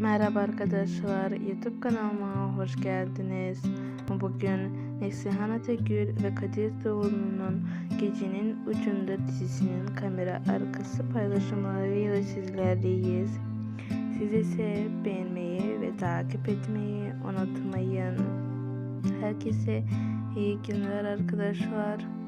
Merhaba arkadaşlar, YouTube kanalıma hoş geldiniz. Bugün Neslihan Ategül ve Kadir Doğulu'nun Gecenin Ucunda dizisinin kamera arkası paylaşımlarıyla sizlerleyiz. Siz ise beğenmeyi ve takip etmeyi unutmayın. Herkese iyi günler arkadaşlar.